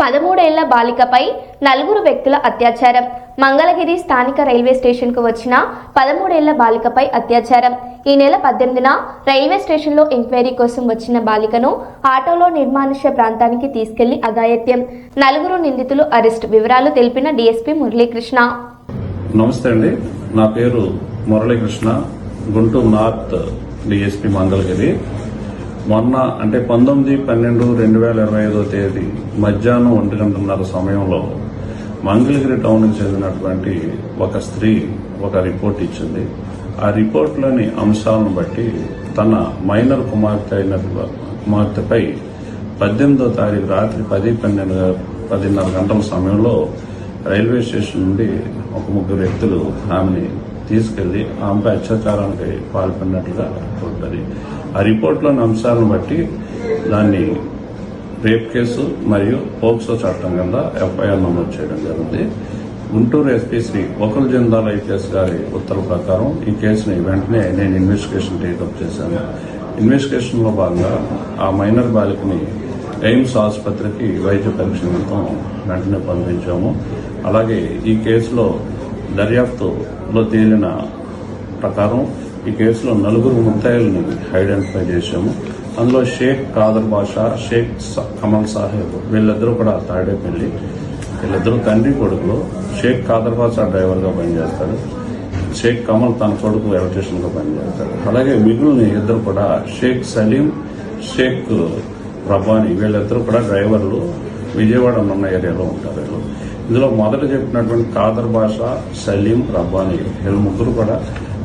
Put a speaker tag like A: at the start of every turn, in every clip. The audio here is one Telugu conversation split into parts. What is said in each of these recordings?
A: పదమూడేళ్ళ బాలికపై నలుగురు వ్యక్తుల అత్యాచారం. మంగళగిరి స్థానిక రైల్వే స్టేషన్కు వచ్చిన పదమూడేళ్ళ బాలికపై అత్యాచారం. ఈ నెల పద్దెనిమిదిన రైల్వే స్టేషన్లో ఎంక్వైరీ కోసం వచ్చిన బాలికను ఆటోలో నిర్మానుష్య ప్రాంతానికి తీసుకెళ్ళి అఘాయత్యం నలుగురు నిందితులు అరెస్ట్. వివరాలు తెలిపిన డీఎస్పీ మురళీకృష్ణ.
B: నమస్తే అండి. నా పేరు Muralikrishna. Guntur north DSP Mangalagiri. మొన్న అంటే పంతొమ్మిది పన్నెండు రెండు వేల ఇరవై ఐదో తేదీ మధ్యాహ్నం ఒంటి గంటన్నర సమయంలో మంగళగిరి టౌన్కి చెందినటువంటి ఒక స్త్రీ ఒక రిపోర్ట్ ఇచ్చింది. ఆ రిపోర్ట్లోని అంశాలను బట్టి తన మైనర్ కుమార్తె అయిన కుమార్తెపై పద్దెనిమిదో తారీఖు రాత్రి పది పన్నెండు పదిన్నర గంటల సమయంలో రైల్వే స్టేషన్ నుండి ఒక ముగ్గురు వ్యక్తులు ఆమెని తీసుకెళ్ళి ఆమెపై అత్యాచారానికి పాల్పడినట్లుగా ఉంటుంది ఆ రిపోర్ట్లోని అంశాలను బట్టి దాన్ని రేప్ కేసు మరియు పోక్సో చట్టం కింద ఎఫ్ఐఆర్ నమోదు చేయడం జరిగింది. గుంటూరు ఎస్పీ శ్రీ ఒకరు జందాల్ ఐపీఎస్ గారి ఉత్తర్వు ప్రకారం ఈ కేసుని వెంటనే నేను ఇన్వెస్టిగేషన్ టేకప్ చేశాను. ఇన్వెస్టిగేషన్లో భాగంగా ఆ మైనర్ బాలికని ఎయిమ్స్ ఆసుపత్రికి వైద్య పరీక్ష నిమిత్తం వెంటనే పంపించాము. అలాగే ఈ కేసులో దర్యాప్తులో తేలిన ప్రకారం ఈ కేసులో నలుగురు ముద్దాయిల్ని ఐడెంటిఫై చేశాము. అందులో షేక్ కాదర్ బాషా షేక్ స- కమల్ సాహెబ్ వీళ్ళిద్దరూ కూడా తాడేపల్లి వీళ్ళిద్దరూ తండ్రి కొడుకులు. షేక్ కాదర్ బాషా డ్రైవర్గా పనిచేస్తారు షేక్ కమల్ తన కొడుకు ఎలక్ట్రీషియన్గా పనిచేస్తారు పనిచేస్తాడు. అలాగే మిగులుని ఇద్దరు కూడా షేక్ సలీం షేక్ ప్రభాని వీళ్ళిద్దరూ కూడా డ్రైవర్లు విజయవాడ ఉన్న ఏరియాలో ఉంటారు వీళ్ళు. ఇందులో మొదట చెప్పినటువంటి కాదర్ భాష సలీం రబ్బాని వీళ్ళు ముగ్గురు కూడా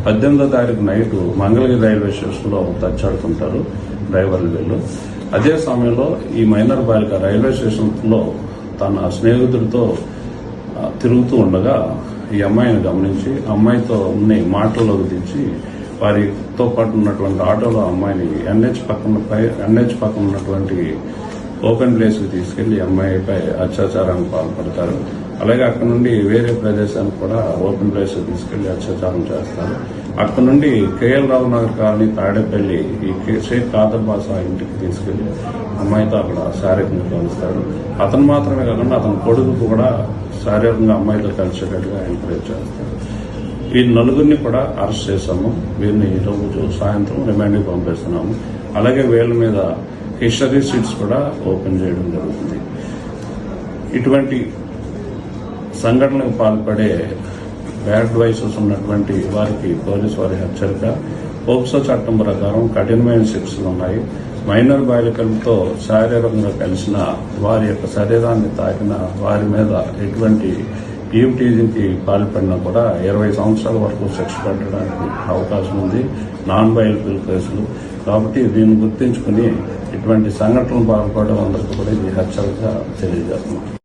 B: పద్దెనిమిదో తారీఖు నైట్ మంగళగిరి రైల్వే స్టేషన్లో తచ్చాడుతుంటారు డ్రైవర్లు వీళ్ళు. అదే సమయంలో ఈ మైనర్ బాలిక రైల్వే స్టేషన్లో తన స్నేహితుడితో తిరుగుతూ ఉండగా ఈ అమ్మాయిని గమనించి అమ్మాయితో ఉన్న మాటల్లోకి దించి వారితో పాటు ఉన్నటువంటి ఆటోలో అమ్మాయిని ఎన్హెచ్ పక్కన పై ఎన్హెచ్ పక్కన ఉన్నటువంటి ఓపెన్ ప్లేస్కి తీసుకెళ్ళి అమ్మాయిపై అత్యాచారానికి పాల్పడతారు. అలాగే అక్కడ నుండి వేరే ప్రదేశానికి కూడా ఓపెన్ ప్లేస్ తీసుకెళ్ళి అత్యాచారం చేస్తారు. అక్కడ నుండి కేఎల్ రావు నగర్ కాలనీ తాడేపల్లి ఈ షేక్ కాదర్బాసా ఇంటికి తీసుకెళ్ళి అమ్మాయితో అక్కడ శారీరకంగా కలుస్తాడు అతను మాత్రమే కాకుండా అతని కొడుకు కూడా శారీరకంగా అమ్మాయితో కలిసేటట్టుగా ఎంకరేజ్ చేస్తాడు వీరి నలుగురిని కూడా అరెస్ట్ చేశాము. వీరిని ఈ రోజు సాయంత్రం రిమాండ్కి పంపిస్తున్నాము. అలాగే వీళ్ళ మీద హిస్టరీ సీట్స్ కూడా ఓపెన్ చేయడం జరుగుతుంది. ఇటువంటి సంఘటనకు పాల్పడే బ్యాడ్ వయసెస్ ఉన్నటువంటి వారికి పోలీసు వారి హెచ్చరిక పోక్సో చట్టం ప్రకారం కఠినమైన శిక్షలు ఉన్నాయి. మైనర్ బాలికలతో శారీరకంగా కలిసిన వారి యొక్క శరీరాన్ని తాకిన వారి మీద ఎటువంటి ఈవ్ పాల్పడినా కూడా ఇరవై సంవత్సరాల వరకు శిక్ష పెట్టడానికి అవకాశం ఉంది. నాన్ బయలబుల్ కేసులు కాబట్టి దీన్ని గుర్తించుకుని ఇటువంటి సంఘటనలు పాల్పడడం అందరికీ కూడా ఇది హెచ్చరిక తెలియజేస్తున్నాం.